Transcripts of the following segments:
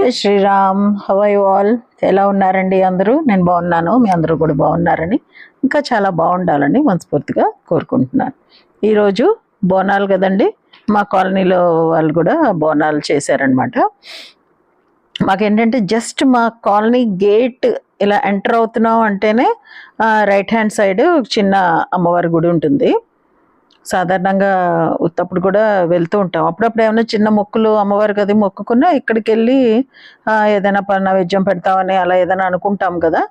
జై శ్రీరామ్. హవై ఆల్ ఎలా ఉన్నారండి అందరూ? నేను బాగున్నాను మీ అందరూ కూడా బాగున్నారని. ఇంకా చాలా బాగుండాలని మనస్ఫూర్తిగా కోరుకుంటున్నాను. ఈరోజు బోనాలు కదండి మా కాలనీలో వాళ్ళు కూడా బోనాలు చేశారనమాట మాకేంటంటే జస్ట్ మా కాలనీ గేట్ ఇలా ఎంటర్ అవుతున్నాం అంటేనే రైట్ హ్యాండ్ సైడ్ చిన్న అమ్మవారి గుడి ఉంటుంది. సాధారణంగా ఉత్తప్పుడు కూడా వెళ్తూ ఉంటాం. అప్పుడప్పుడు ఏమైనా చిన్న మొక్కులు అమ్మవారికి అది మొక్కుకున్నా ఇక్కడికి వెళ్ళి ఏదైనా ప- నైవేద్యం పెడతామని అలా ఏదైనా అనుకుంటాం కదా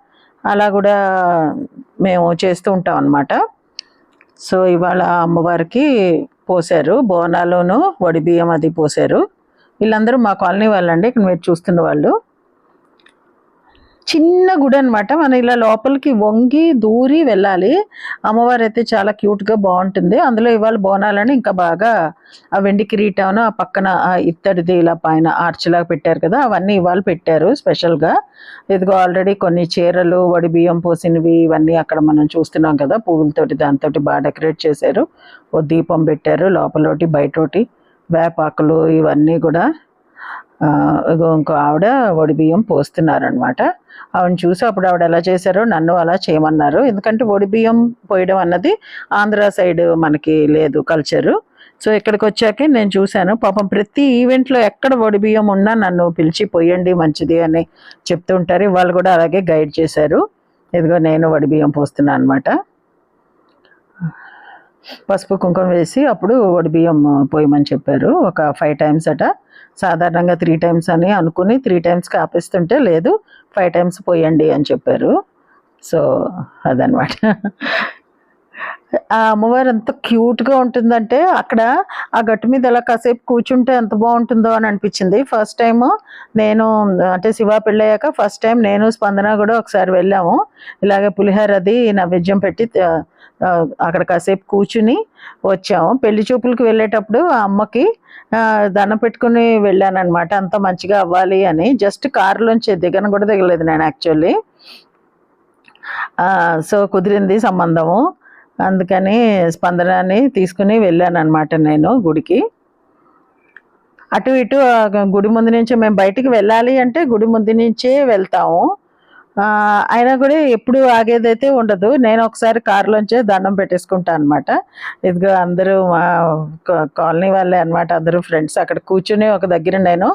అలా కూడా మేము చేస్తూ ఉంటాం అన్నమాట. సో ఇవాళ అమ్మవారికి పోసారు బోనాలోను వడి బియ్యం అది పోసారు వీళ్ళందరూ మా కాలనీ వాళ్ళండి ఇక్కడ మీరు చూస్తున్న వాళ్ళు. చిన్న గుడి అనమాట మనం ఇలా లోపలికి వంగి దూరి వెళ్ళాలి. అమ్మవారు అయితే చాలా క్యూట్గా బాగుంటుంది. అందులో ఇవాళ బోనాలని ఇంకా బాగా ఆ వెండి కిరీటం ఆ పక్కన ఆ ఇత్తడిది ఇలా పైన ఆర్చిలాగా పెట్టారు కదా అవన్నీ ఇవాళ పెట్టారు స్పెషల్గా ఇదిగో ఆల్రెడీ కొన్ని చీరలు వడి బియ్యం పోసినవి ఇవన్నీ అక్కడ మనం చూస్తున్నాం కదా పువ్వులతోటి దాంతోటి బాగా డెకరేట్ చేశారు. ఓ దీపం పెట్టారు లోపలోటి బయటోటి వేపాకులు ఇవన్నీ కూడా. ఇంకో ఆవిడ వడి బియ్యం పోస్తున్నారనమాట ఆవిడ చూసి అప్పుడు ఆవిడ ఎలా చేశారో నన్ను అలా చేయమన్నారు. ఎందుకంటే వడి బియ్యం పోయడం అన్నది ఆంధ్ర సైడ్ మనకి లేదు కల్చరు. సో ఇక్కడికి వచ్చాకే నేను చూశాను. పాపం ప్రతి ఈవెంట్లో ఎక్కడ వడి బియ్యం ఉన్నా నన్ను పిలిచి పోయండి మంచిది అని చెప్తుంటారు. వాళ్ళు కూడా అలాగే గైడ్ చేశారు. ఇదిగో నేను వడి బియ్యం పోస్తున్నాను అనమాట పసుపు కుంకుమ వేసి అప్పుడు వడి బియ్యం పోయమని చెప్పారు. ఒక ఫైవ్ టైమ్స్ అట. సాధారణంగా త్రీ టైమ్స్ అని అనుకుని త్రీ టైమ్స్కి ఆపిస్తుంటే లేదు ఫైవ్ టైమ్స్ పోయండి అని చెప్పారు. సో అదనమాట ఆ అమ్మవారు ఎంత క్యూట్గా ఉంటుందంటే అక్కడ ఆ గట్టు మీద ఎలా కాసేపు కూర్చుంటే ఎంత బాగుంటుందో అని అనిపించింది. ఫస్ట్ టైం నేను అంటే శివ పెళ్ళయ్యాక ఫస్ట్ టైం నేను స్పందన కూడా ఒకసారి వెళ్ళాము. ఇలాగే పులిహోర అది నైవేద్యం పెట్టి అక్కడ కాసేపు కూర్చుని వచ్చాము. పెళ్ళి చూపులకు వెళ్ళేటప్పుడు ఆ అమ్మకి దండం పెట్టుకుని వెళ్ళాను అనమాట అంత మంచిగా అవ్వాలి అని. జస్ట్ కారులోంచి దిగను కూడా దిగలేదు నేను యాక్చువల్లీ. సో కుదిరింది సంబంధము. అందుకని స్పందనాన్ని తీసుకుని వెళ్ళాను అనమాట నేను గుడికి. అటు ఇటు గుడి ముందు నుంచి మేము బయటికి వెళ్ళాలి అంటే గుడి ముందు నుంచే వెళ్తాము. అయినా కూడా ఎప్పుడు ఆగేదైతే ఉండదు. నేను ఒకసారి కారులోంచే దండం పెట్టేసుకుంటాను అనమాట ఇదిగో అందరూ మా కాలనీ వాళ్ళే అనమాట అందరూ ఫ్రెండ్స్ అక్కడ కూర్చుని ఒక దగ్గర నేను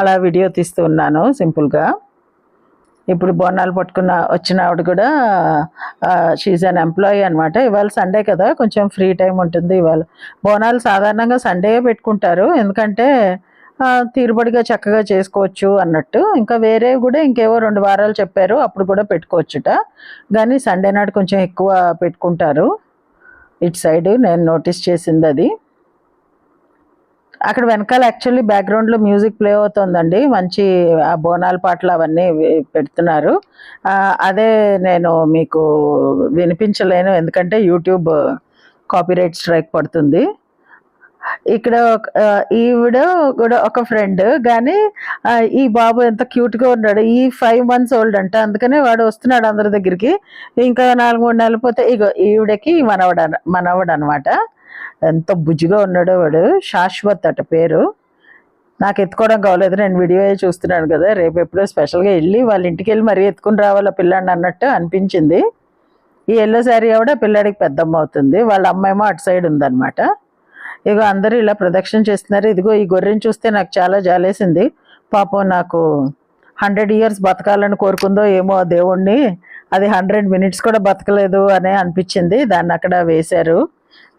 అలా వీడియో తీస్తూ ఉన్నాను సింపుల్గా. ఇప్పుడు బోనాలు పట్టుకున్న వచ్చిన ఆవిడ కూడా షీజ్ అన్ ఎంప్లాయీ అనమాట ఇవాళ సండే కదా కొంచెం ఫ్రీ టైం ఉంటుంది ఇవాళ. బోనాలు సాధారణంగా సండే పెట్టుకుంటారు. ఎందుకంటే తీరుబడిగా చక్కగా చేసుకోవచ్చు అన్నట్టు. ఇంకా వేరే కూడా ఇంకేవో రెండు వారాలు చెప్పారు. అప్పుడు కూడా పెట్టుకోవచ్చుట. కానీ సండే నాడు కొంచెం ఎక్కువ పెట్టుకుంటారు. ఇటు సైడ్ నేను నోటీస్ చేసింది అది అక్కడ వెనకాల యాక్చువల్లీ బ్యాక్గ్రౌండ్లో మ్యూజిక్ ప్లే అవుతుందండి. మంచి ఆ బోనాల పాటలు అవన్నీ పెడుతున్నారు. అదే నేను మీకు వినిపించలేను. ఎందుకంటే యూట్యూబ్ కాపీరైట్ స్ట్రైక్ పడుతుంది. ఇక్కడ ఒక- ఈవిడ కూడా ఒక ఫ్రెండ్ కానీ ఈ బాబు ఎంత క్యూట్గా ఉన్నాడు. ఈ ఫైవ్ మంత్స్ ఓల్డ్ అంట. అందుకనే వాడు వస్తున్నాడు అందరి దగ్గరికి. ఇంకా నాలుగు మూడు నెలలు పోతే ఇగో ఈవిడకి మనవడ మనవడు అనమాట ఎంత బుజ్జిగా ఉన్నాడో వాడు. శాశ్వత్ అట పేరు. నాకు ఎత్తుకోవడం కావలేదు. నేను వీడియో చూస్తున్నాను కదా. రేపు ఎప్పుడో స్పెషల్గా వెళ్ళి వాళ్ళ ఇంటికి వెళ్ళి మరీ ఎత్తుకుని రావాలో పిల్లాడిని అన్నట్టు అనిపించింది. ఈ ఎల్లో శారీ ఆవిడ పిల్లాడికి పెద్దమ్మ అవుతుంది. వాళ్ళ అమ్మాయేమో అటు సైడ్ ఉందన్నమాట. ఇగో అందరూ ఇలా ప్రదక్షిణ చేస్తున్నారు. ఇదిగో ఈ గొర్రెని చూస్తే నాకు చాలా జాలేసింది. పాపం నాకు హండ్రెడ్ ఇయర్స్ బతకాలని కోరుకుందో ఏమో ఆ దేవుణ్ణి. అది హండ్రెడ్ మినిట్స్ కూడా బతకలేదు అనే అనిపించింది. దాన్ని అక్కడ వేశారు.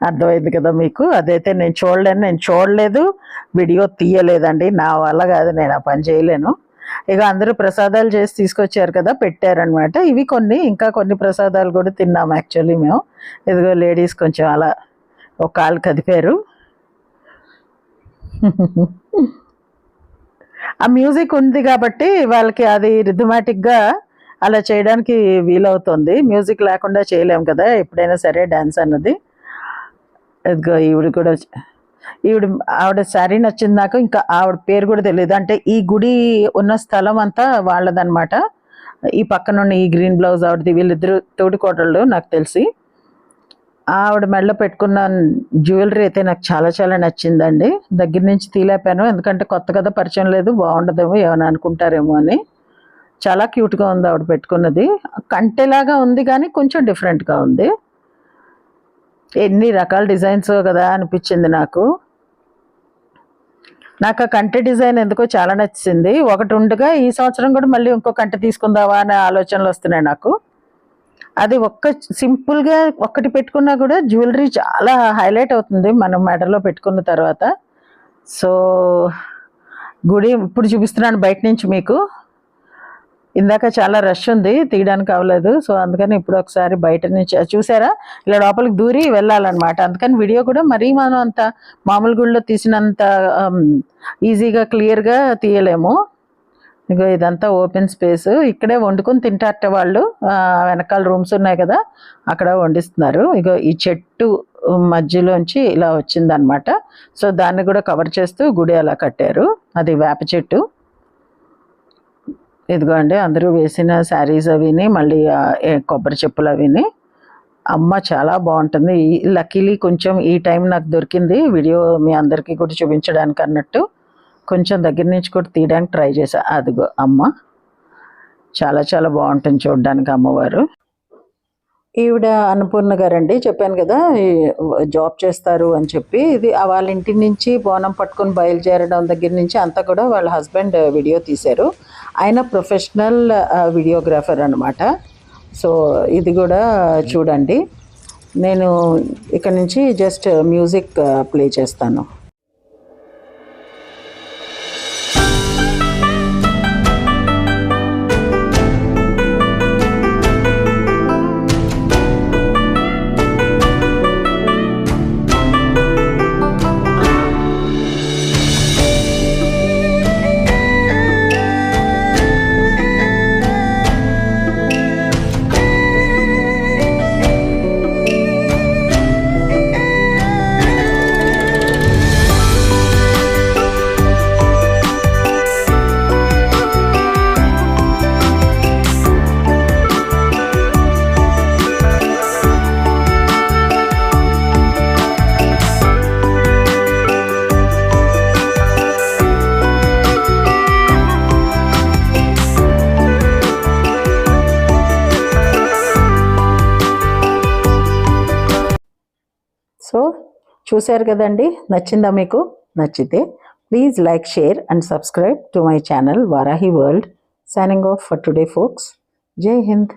అర్థమైంది కదా మీకు? అదైతే నేను చూడలేను నేను చూడలేదు. వీడియో తీయలేదండి. నా వల్ల కాదు నేను ఆ పని చేయలేను. ఇక అందరూ ప్రసాదాలు చేసి తీసుకొచ్చారు కదా పెట్టారనమాట ఇవి కొన్ని ఇంకా కొన్ని ప్రసాదాలు కూడా తిన్నాము యాక్చువల్లీ మేము. ఇదిగో లేడీస్ కొంచెం అలా ఒక కాలు కదిపారు. ఆ మ్యూజిక్ ఉంది కాబట్టి వాళ్ళకి అది రిథమాటిక్గా అలా చేయడానికి వీలవుతుంది. మ్యూజిక్ లేకుండా చేయలేము కదా ఎప్పుడైనా సరే డ్యాన్స్ అన్నది. ఇదిగో ఈవిడ కూడా ఈవిడ ఆవిడ శారీ నచ్చింది నాకు ఇంకా ఆవిడ పేరు కూడా తెలియదు. అంటే ఈ గుడి ఉన్న స్థలం అంతా వాళ్ళదనమాట ఈ పక్కనున్న ఈ గ్రీన్ బ్లౌజ్ ఆవిడది వీళ్ళిద్దరు తోడికోటళ్ళు నాకు తెలిసి. ఆవిడ మెడలో పెట్టుకున్న జ్యువెలరీ అయితే నాకు చాలా చాలా నచ్చిందండి. దగ్గర నుంచి తీలేపాను. ఎందుకంటే కొత్త కదా పరిచయం లేదు. బాగుండదేమో ఏమైనా అనుకుంటారేమో అని. చాలా క్యూట్గా ఉంది ఆవిడ పెట్టుకున్నది. కంటెలాగా ఉంది కానీ కొంచెం డిఫరెంట్గా ఉంది. ఎన్ని రకాల డిజైన్స్ కదా అనిపించింది నాకు. నాకు ఆ కంటె డిజైన్ ఎందుకో చాలా నచ్చింది. ఒకటి ఉండగా ఈ సంవత్సరం కూడా మళ్ళీ ఇంకో కంటె తీసుకుందావా అనే ఆలోచనలు వస్తున్నాయి నాకు. అది ఒక్క సింపుల్గా ఒక్కటి పెట్టుకున్నా కూడా జ్యువెలరీ చాలా హైలైట్ అవుతుంది మనం మెడలో పెట్టుకున్న తర్వాత. సో గుడి ఇప్పుడు చూపిస్తున్నాను బయట నుంచి మీకు. ఇందాక చాలా రష్ ఉంది తీయడానికి అవ్వలేదు. సో అందుకని ఇప్పుడు ఒకసారి బయట నుంచి చూసారా? ఇలా లోపలికి దూరి వెళ్ళాలన్నమాట. అందుకని వీడియో కూడా మరీ మనం అంత మామూలు గుడిలో తీసినంత ఈజీగా క్లియర్గా తీయలేము. ఇగో ఇదంతా ఓపెన్ స్పేస్. ఇక్కడే వండుకొని తింటారట వాళ్ళు. వెనకాల రూమ్స్ ఉన్నాయి కదా అక్కడ వండిస్తున్నారు. ఇగో ఈ చెట్టు మధ్యలోంచి ఇలా వచ్చిందనమాట. సో దాన్ని కూడా కవర్ చేస్తూ గుడి అలా కట్టారు. అది వేప చెట్టు. ఇదిగోండి అందరూ వేసిన శారీస్ అవిని మళ్ళీ కొబ్బరి చెప్పులు అవిని. అమ్మ చాలా బాగుంటుంది. లక్కీలీ కొంచెం ఈ టైం నాకు దొరికింది. వీడియో మీ అందరికీ కూడా చూపించడానికి అన్నట్టు. కొంచెం దగ్గర నుంచి కూడా తీయడానికి ట్రై చేశా. అదిగో అమ్మ. చాలా చాలా బాగుంటుంది చూడడానికి అమ్మవారు. ఈవిడ అన్నపూర్ణ గారండి. చెప్పాను కదా ఈ జాబ్ చేస్తారు అని చెప్పి. ఇది వాళ్ళ ఇంటి నుంచి బోనం పట్టుకొని బయలుదేరడం దగ్గర నుంచి అంతా కూడా వాళ్ళ హస్బెండ్ వీడియో తీశారు. ఆయన ప్రొఫెషనల్ వీడియోగ్రాఫర్ అనమాట సో ఇది కూడా చూడండి. నేను ఇక్కడ నుంచి జస్ట్ మ్యూజిక్ ప్లే చేస్తాను. సో చూశారు కదండి నచ్చిందా మీకు? నచ్చితే please like share and subscribe to my channel Varahi world signing off for today folks Jai Hind